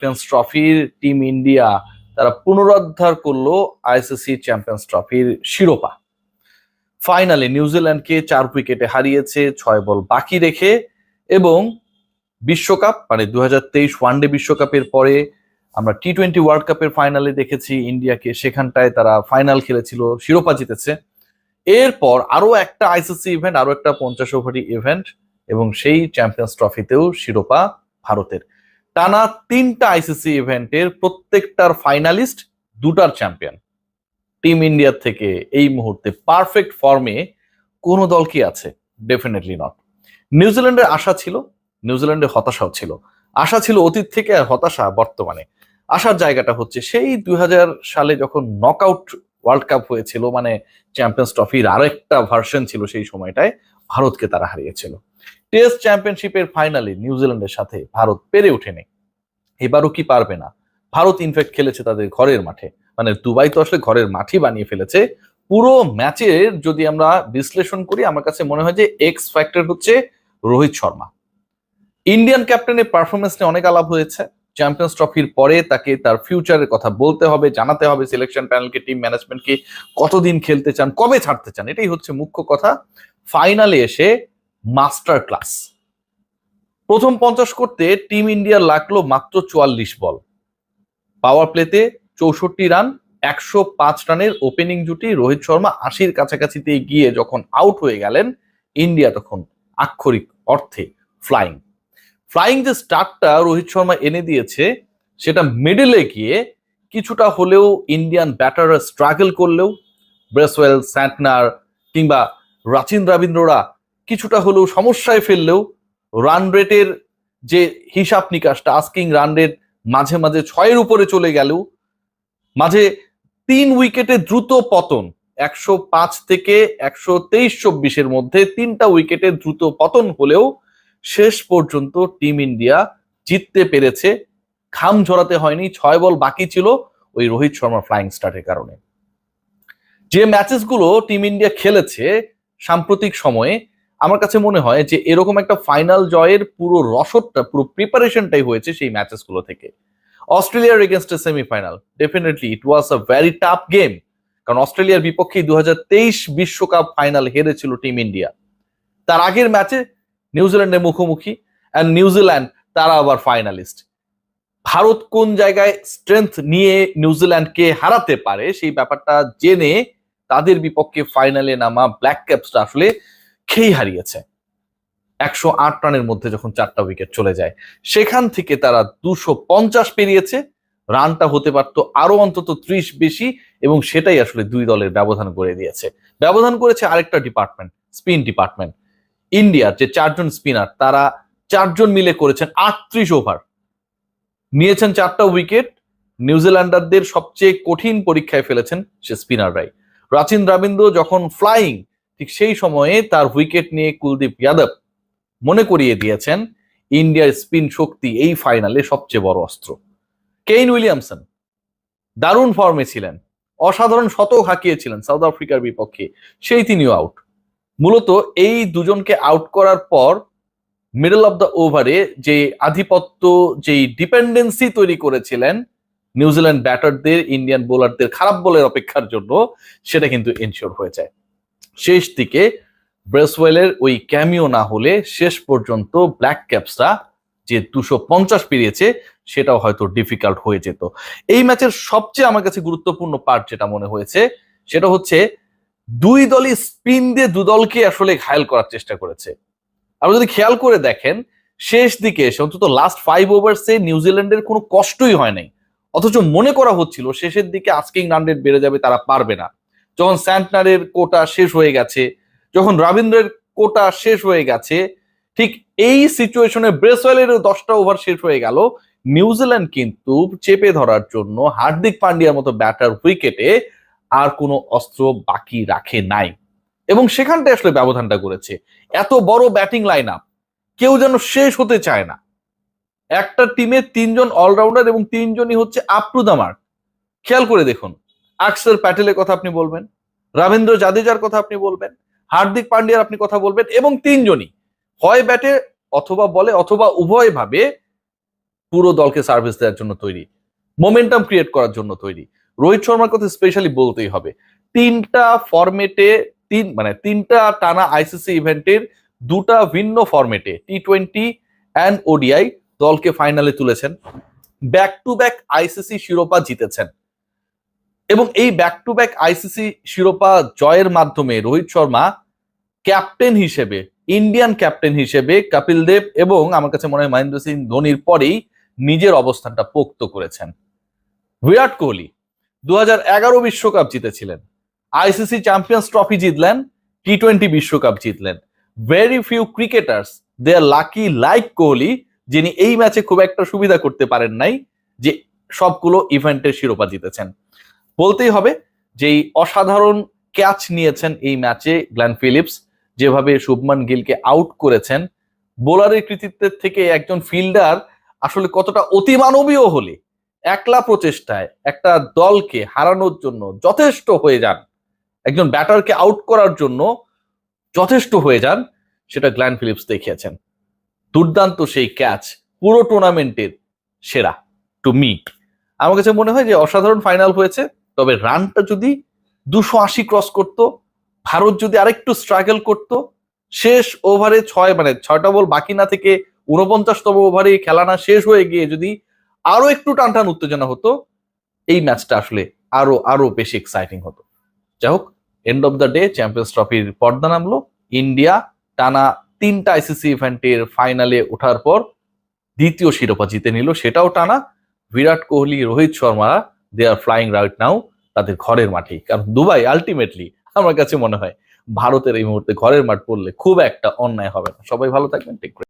Champions ট্রফির team India তারা পুনরুদ্ধার করল আইসিসি চ্যাম্পিয়ন্স ট্রফির শিরোপা। ফাইনালে নিউজিল্যান্ডকে চার উইকেটে হারিয়েছে, ছয় বল বাকি রেখে এবং বিশ্বকাপ মানে দু হাজার তেইশ ওয়ানডে বিশ্বকাপের পরে আমরা টি টোয়েন্টি ওয়ার্ল্ড কাপের ফাইনালে দেখেছি, ইন্ডিয়াকে সেখানটায় তারা ফাইনাল খেলেছিল, শিরোপা জিতেছে। এরপর আরও একটা আইসিসি ইভেন্ট আরও একটা পঞ্চাশ ওভারি ইভেন্ট এবং সেই চ্যাম্পিয়ন্স ট্রফিতেও শিরোপা ভারতের। টানা তিনটা আইসিসি ইভেন্টের প্রত্যেকটার ফাইনালিস্ট দুটার চ্যাম্পিয়ন টিম ইন্ডিয়ার থেকে এই মুহূর্তে পারফেক্ট ফর্মে কোনো দল কি আছে? ডেফিনেটলি নট নিউজিল্যান্ডের আশা ছিল নিউজিল্যান্ডের হতাশাও ছিল। আশা ছিল অতীত থেকে আর হতাশা বর্তমানে। আসার জায়গাটা হচ্ছে সেই দুই হাজার সালে যখন নকআউট ওয়ার্ল্ড কাপ হয়েছিল মানে চ্যাম্পিয়ন্স ট্রফির আরেকটা ভার্সন ছিল সেই সময়টায়, ভারতকে তারা হারিয়েছিল। টেস্ট চ্যাম্পিয়নশিপের ফাইনালে নিউজিল্যান্ডের সাথে ভারত পেরে ওঠেনি। এবারও কি পারবে না? ভারত ইনফ্যাক্ট খেলেছে তাদের ঘরের মাঠে। মানে দুবাই তো আসলে ঘরের মাঠই বানিয়ে ফেলেছে। পুরো ম্যাচের যদি আমরা বিশ্লেষণ করি, আমার কাছে মনে হয় যে এক্স ফ্যাক্টর হচ্ছে রোহিত শর্মা। ইন্ডিয়ান ক্যাপ্টেনের পারফরমেন্স নিয়ে অনেক আলাপ হয়েছে। চ্যাম্পিয়ন্স ট্রফির পরে তাকে তার ফিউচারের কথা বলতে হবে, জানাতে হবে সিলেকশন প্যানেলকে টিম ম্যানেজমেন্টকে কতদিন খেলতে চান, কবে ছাড়তে চান, এটাই হচ্ছে মুখ্য কথা। ফাইনালে এসে মাস্টার ক্লাস। প্রথম পঞ্চাশ করতে টিম ইন্ডিয়া লাগল মাত্র চুয়াল্লিশ বল। পাওয়ার প্লেতে চৌষট্টি রান, একশো পাঁচ রানের ওপেনিং জুটি রোহিত শর্মা আশির কাছাকাছিতে গিয়ে যখন আউট হয়ে গেলেন, ইন্ডিয়া তখন আক্ষরিক অর্থে ফ্লাইং ফ্লাইং যে স্টার্টটা রোহিত শর্মা এনে দিয়েছে, সেটা মিডলে গিয়ে কিছুটা হলেও ইন্ডিয়ান ব্যাটাররা স্ট্রাগল করলেও, ব্রেসওয়েল, স্যান্টনার কিংবা রাচিন রবীন্দ্ররা কিছুটা হলেও সমস্যায় ফেললেও রান রেটের যে হিসাব নিকাশটা আস্কিং রান রেট মাঝে মাঝে ছয়ের উপরে চলে গেলেও, মাঝে তিন উইকেটে দ্রুত পতন, একশো পাঁচ থেকে একশো তেইশ চব্বিশের মধ্যে তিনটা উইকেটে দ্রুত পতন হলেও শেষ পর্যন্ত টিম ইন্ডিয়া জিততে পেরেছে। খাম ঝরাতে হয়নি, ছয় বল বাকি ছিল ওই রোহিত শর্মা ফ্লাইং স্টার্টের কারণে। যে ম্যাচেসগুলো টিম ইন্ডিয়া খেলেছে সাম্প্রতিক সময়ে আমার কাছে মনে হয় যে এরকম একটা ফাইনাল জয়ের পুরো রসদটা, পুরো প্রিপারেশনটাই হয়েছে সেই ম্যাচেসগুলো থেকে। অস্ট্রেলিয়ার against semifinal definitely it was a very tough game কারণ অস্ট্রেলিয়ার বিপক্ষে দু বিশ্বকাপ ফাইনাল হেরেছিল টিম ইন্ডিয়া তার আগের ম্যাচে নিউজিল্যান্ডের মুখোমুখি অ্যান্ড নিউজিল্যান্ড তারা আবার ফাইনালিস্ট ভারত কোন জায়গায় স্ট্রেংথ নিয়ে নিউজিল্যান্ডকে হারাতে পারে সেই ব্যাপারটা জেনে তাদের বিপক্ষে ফাইনালে নামা ব্ল্যাক ক্যাপসটা আসলে খেই হারিয়েছে। একশো আট রানের মধ্যে যখন চারটা উইকেট চলে যায়, সেখান থেকে তারা দুশো পঞ্চাশ পেরিয়েছে। রানটা হতে পারত আরও অন্তত ত্রিশ বেশি এবং সেটাই আসলে দুই দলের ব্যবধান করে দিয়েছে। ব্যবধান করেছে আরেকটা ডিপার্টমেন্ট স্পিন ডিপার্টমেন্ট ইন্ডিয়ার যে চারজন স্পিনার তারা চারজন মিলে করেছেন আটত্রিশ ওভার নিয়েছেন চারটা উইকেট নিউজিল্যান্ডারদের সবচেয়ে কঠিন পরীক্ষায় ফেলেছেন সে স্পিনাররাই রাচিন দ্রাবিন্দ্র যখন ফ্লাইং ঠিক সেই সময়ে তার উইকেট নিয়ে কুলদীপ যাদব মনে করিয়ে দিয়েছেন ইন্ডিয়ার স্পিন শক্তি এই ফাইনালে সবচেয়ে বড় অস্ত্র। কেইন উইলিয়ামসন দারুণ ফর্মে ছিলেন, অসাধারণ শতক হাঁকিয়েছিলেন সাউথ আফ্রিকার বিপক্ষে, সেই তিনিও আউট মূলত এই দুজনকে আউট করার পর মিডল অফ দ্য ওভারে যে আধিপত্য, যেই ডিপেন্ডেন্সি তৈরি করেছিলেন নিউজিল্যান্ড ব্যাটারদের, ইন্ডিয়ান বোলারদের খারাপ বলের অপেক্ষার জন্য, সেটা কিন্তু এনশিওর হয়ে যায়। শেষ দিকে ব্রেসওয়েলের ওই ক্যামিও না হলে শেষ পর্যন্ত ব্ল্যাক ক্যাপসরা যে দুশো পঞ্চাশ পেরিয়েছে, সেটাও হয়তো ডিফিকাল্ট হয়ে যেত। এই ম্যাচের সবচেয়ে আমার কাছে গুরুত্বপূর্ণ পার্ট যেটা মনে হয়েছে, সেটা হচ্ছে দুই দলই স্পিন দিয়ে দু দলকে আসলে ঘায়াল করার চেষ্টা করেছে। আপনি যদি খেয়াল করে দেখেন, শেষ দিকে এসে অন্তত লাস্ট ফাইভ ওভার্সে নিউজিল্যান্ডের কোনো কষ্টই হয় নাই। অথচ মনে করা হচ্ছিল, শেষের দিকে আস্কিং রান রেট বেড়ে যাবে, তারা পারবে না। যখন স্যান্টনারের কোটা শেষ হয়ে গেছে, যখন রবীন্দ্রের কোটা শেষ হয়ে গেছে, ঠিক এই সিচুয়েশনে ব্রেসওয়েলের দশটা ওভার শেষ হয়ে গেল। নিউজিল্যান্ড কিন্তু চেপে ধরার জন্য হার্দিক পান্ডিয়ার মতো ব্যাটার উইকেটে আর কোনো অস্ত্র বাকি রাখে নাই। এবং সেখানটায় আসলে ব্যবধানটা করেছে। এত বড় ব্যাটিং লাইন আপ কেউ যেন শেষ হতে চায় না। একটা টিমে তিনজন অলরাউন্ডার এবং তিনজনই হচ্ছে আপ টু দ্য মার্ক খেয়াল করে দেখুন আকসর প্যাটেলের কথা আপনি বলবেন রবীন্দ্র জাদেজার কথা আপনি বলবেন, হার্দিক পান্ডিয়ার আপনি কথা বলবেন, এবং তিনজনই হয় ব্যাটে অথবা বলে অথবা উভয় ভাবে পুরো দলকে সার্ভিস দেওয়ার জন্য তৈরি মোমেন্টাম ক্রিয়েট করার জন্য তৈরি। রোহিত শর্মার কথা স্পেশালি বলতেই হবে। তিনটা ফরম্যাটে তিন মানে তিনটা টানা আইসিসি ইভেন্টের দুটা ভিন্ন ফরম্যাটে টি টোয়েন্টি অ্যান্ড ওডিআই দলকে ফাইনালে তুলেছেন। ব্যাক টু ব্যাক আইসিসি শিরোপা জিতেছেন। এবং এই ব্যাক টু ব্যাক আইসিসি শিরোপা জয়ের মাধ্যমে রোহিত শর্মা ক্যাপ্টেন হিসেবে ইন্ডিয়ান ক্যাপ্টেন হিসেবে কপিল দেব এবং আমার কাছে মনে হয় মহেন্দ্র সিং ধোনির পরেই নিজের অবস্থানটা পোক্ত করেছেন। বিরাট কোহলি দু বিশ্বকাপ জিতেছিলেন আইসিসি চ্যাম্পিয়ন্স ট্রফি জিতলেন টি টোয়েন্টি বিশ্বকাপ জিতলেন। Very few cricketers they are lucky like Kohli, যিনি এই ম্যাচে খুব একটা সুবিধা করতে পারেন নাই যে সবগুলো ইভেন্টের শিরোপা জিতেছেন। বলতেই হবে যে এই অসাধারণ ক্যাচ নিয়েছেন এই ম্যাচে গ্ল্যান ফিলিপস। যেভাবে শুভমান গিলকে আউট করেছেন বোলারের কৃতিত্বের থেকে একজন ফিল্ডার আসলে কতটা অতিমানবীয় হলে একলা প্রচেষ্টায় একটা দলকে হারানোর জন্য যথেষ্ট হয়ে যান, একজন ব্যাটারকে আউট করার জন্য যথেষ্ট হয়ে যান, সেটা গ্ল্যান ফিলিপস দেখিয়েছেন। দুর্দান্ত সেই ক্যাচ পুরো টুর্নামেন্টের সেরা টু মি আমার কাছে মনে হয় যে অসাধারণ ফাইনাল হয়েছে। তবে রানটা যদি দুশো আশি ক্রস করতো, ভারত যদি আরেকটু স্ট্রাগল করতো, শেষ ওভারে ছয় মানে ছয়টা বল বাকি না থেকে উনপঞ্চাশতম ওভারে খেলা না শেষ হয়ে গিয়ে যদি আরও একটু টান টান উত্তেজনা হতো, এই ম্যাচটা আসলে আরও আরও বেশি এক্সাইটিং হতো। যাই হোক end of the day champions ট্রফির পর্দা নামলো। ইন্ডিয়া টানা তিনটা আইসিসি ইভেন্টের ফাইনালে ওঠার পর দ্বিতীয় শিরোপা জিতে নিল, সেটাও টানা। Virat Kohli, Rohit Sharma they are flying right now তাদের ঘরের মাঠেই কারণ দুবাই আলটিমেটলি আমার কাছে মনে হয়, ভারতের এই মুহূর্তে ঘরের মাঠ পড়লে খুব একটা অন্যায় হবে না। সবাই ভালো থাকবেন টেক